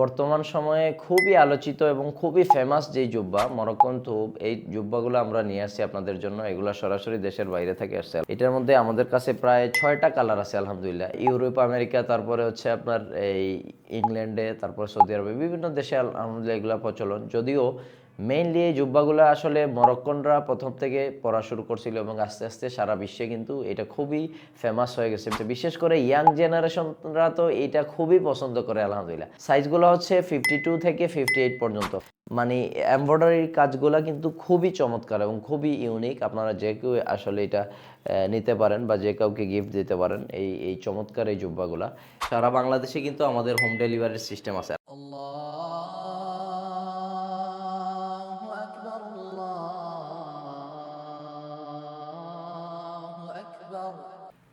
বর্তমান সময়ে খুবই আলোচিত এবং খুবই ফেমাস যেই জুব্বা মরক্কন থুব এই জুব্বাগুলো আমরা নিয়ে আসছি আপনাদের জন্য, এগুলো সরাসরি দেশের বাইরে থেকে আসছে। এটার মধ্যে আমাদের কাছে প্রায় ছয়টা কালার আছে, আলহামদুলিল্লাহ। ইউরোপ, আমেরিকা, তারপরে হচ্ছে আপনার এই ইংল্যান্ডে, তারপরে সৌদি আরবে, বিভিন্ন দেশে আলহামদুলিল্লাহ এগুলো প্রচলন। যদিও মেইনলি এই জুব্বাগুলো আসলে মরক্কনরা প্রথম থেকে পড়া শুরু করছিল এবং আস্তে আস্তে সারা বিশ্বে কিন্তু এটা খুবই ফেমাস হয়ে গেছে। বিশেষ করে ইয়াং জেনারেশনরা তো এটা খুবই পছন্দ করে, আলহামদুলিল্লাহ। সাইজগুলো হচ্ছে ফিফটি টু থেকে ফিফটি এইট পর্যন্ত। মানে এমব্রয়ডারির কাজগুলো কিন্তু খুবই চমৎকার এবং খুবই ইউনিক আপনারা যে কেউ আসলে এটা নিতে পারেন বা যে কাউকে গিফট দিতে পারেন, এই এই চমৎকার এই জুব্বাগুলা। সারা বাংলাদেশে কিন্তু আমাদের হোম ডেলিভারির সিস্টেম আছে।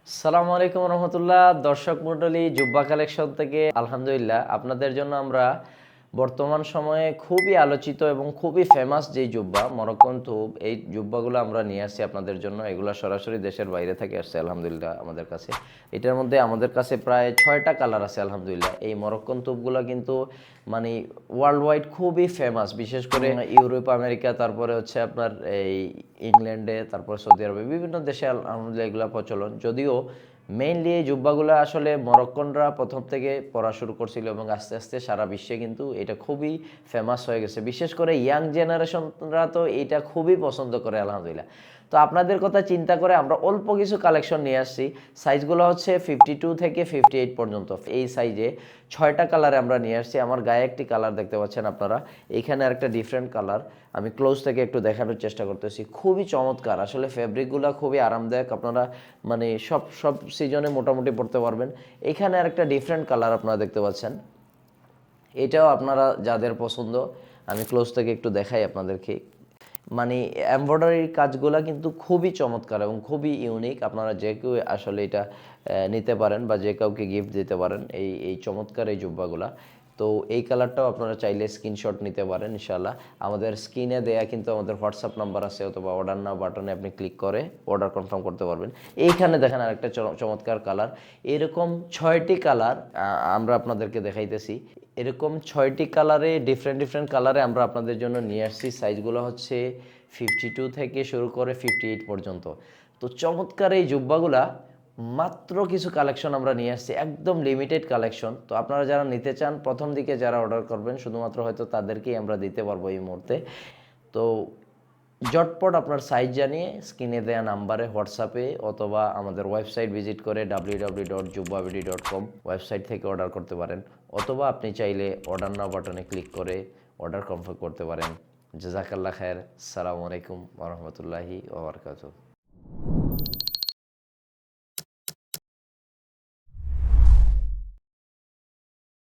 সালামু আলাইকুম রহমতুল্লাহ দর্শক মন্ডলী জুব্বা কালেকশন থেকে আলহামদুলিল্লাহ। আপনাদের জন্য আমরা বর্তমান সময়ে খুবই আলোচিত এবং খুবই ফেমাস যেই জুব্বা, মরক্কন থুব এই জুব্বাগুলো আমরা নিয়ে আসছি আপনাদের জন্য। এগুলো সরাসরি দেশের বাইরে থেকে আসছে, আলহামদুলিল্লাহ, আমাদের কাছে। এটার মধ্যে আমাদের কাছে প্রায় ছয়টা কালার আছে, আলহামদুলিল্লাহ। এই মরক্কন থুবগুলো কিন্তু মানে ওয়ার্ল্ড ওয়াইড খুবই ফেমাস বিশেষ করে ইউরোপ, আমেরিকা, তারপরে হচ্ছে আপনার এই ইংল্যান্ডে, তারপর সৌদি আরবে, বিভিন্ন দেশে আল- আলহামদুলিল্লাহ এগুলো প্রচলন। যদিও মেইনলি এই জুব্বাগুলো আসলে মরক্কনরা প্রথম থেকে পড়া শুরু করছিল এবং আস্তে আস্তে সারা বিশ্বে কিন্তু এটা খুবই ফেমাস হয়ে গেছে। বিশেষ করে ইয়াং জেনারেশনরা তো এটা খুবই পছন্দ করে, আলহামদুলিল্লাহ। তো আপনাদের কথা চিন্তা করে আমরা অল্প কিছু কালেকশন নিয়ে আসছি। সাইজগুলো হচ্ছে ফিফটি টু থেকে ফিফটি এইট পর্যন্ত। এই সাইজে ছয়টা কালারে আমরা নিয়ে আসছি। আমার গায়ে একটি কালার দেখতে পাচ্ছেন আপনারা। এখানে আরেকটা ডিফারেন্ট কালার আমি ক্লোজ থেকে একটু দেখানোর চেষ্টা করতেছি। খুবই চমৎকার। আসলে ফ্যাব্রিকগুলো খুবই আরামদায়ক। আপনারা মানে সব সব সিজনে মোটামুটি পড়তে পারবেন। এখানে আরেকটা ডিফারেন্ট কালার আপনারা দেখতে পাচ্ছেন। এটাও আপনারা যাদের পছন্দ, আমি ক্লোজ থেকে একটু দেখাই আপনাদেরকে। মানে এমব্রয়ডারির কাজগুলো কিন্তু খুবই চমৎকার এবং খুবই ইউনিক আপনারা যে কেউ আসলে এটা নিতে পারেন বা যে কাউকে গিফট দিতে পারেন এই এই চমৎকার এই জুব্বাগুলা। তো এই কালারটাও আপনারা চাইলে স্ক্রিনশট নিতে পারেন ইনশাল্লাহ আমাদের স্ক্রিনে দেয়া কিন্তু আমাদের হোয়াটসঅ্যাপ নাম্বার আছে অথবা অর্ডার নাও বাটনে আপনি ক্লিক করে অর্ডার কনফার্ম করতে পারবেন। এইখানে দেখেন আরেকটা চম- চমৎকার কালার এরকম ছয়টি কালার আমরা আপনাদেরকে দেখাইতেছি। এরকম ছয়টি কালারে ডিফারেন্ট ডিফারেন্ট কালারে আমরা আপনাদের জন্য নিয়ে আসছি। সাইজগুলো হচ্ছে ফিফটি টু থেকে শুরু করে ফিফটি এইট পর্যন্ত। তো চমৎকার এই জুব্বাগুলা, মাত্র কিছু কালেকশন আমরা নিয়ে আসছি, একদম লিমিটেড কালেকশন তো আপনারা যারা নিতে চান, প্রথম দিকে যারা অর্ডার করবেন, শুধুমাত্র হয়তো তাদেরকেই আমরা দিতে পারব এই মুহূর্তে। তো জটপট আপনার সাইজ জানিয়ে স্ক্রিনে দেওয়া নাম্বারে হোয়াটসঅ্যাপে অথবা আমাদের ওয়েবসাইট ভিজিট করে W dot dot com website থেকে অর্ডার করতে পারেন। অথবা আপনি চাইলে অর্ডার নাও বাটনে ক্লিক করে অর্ডার কনফার্ম করতে পারেন। জাজাকাল্লা খায়ের। সালামু আলাইকুম রহমতুল্লাহি ওবরকাতুহ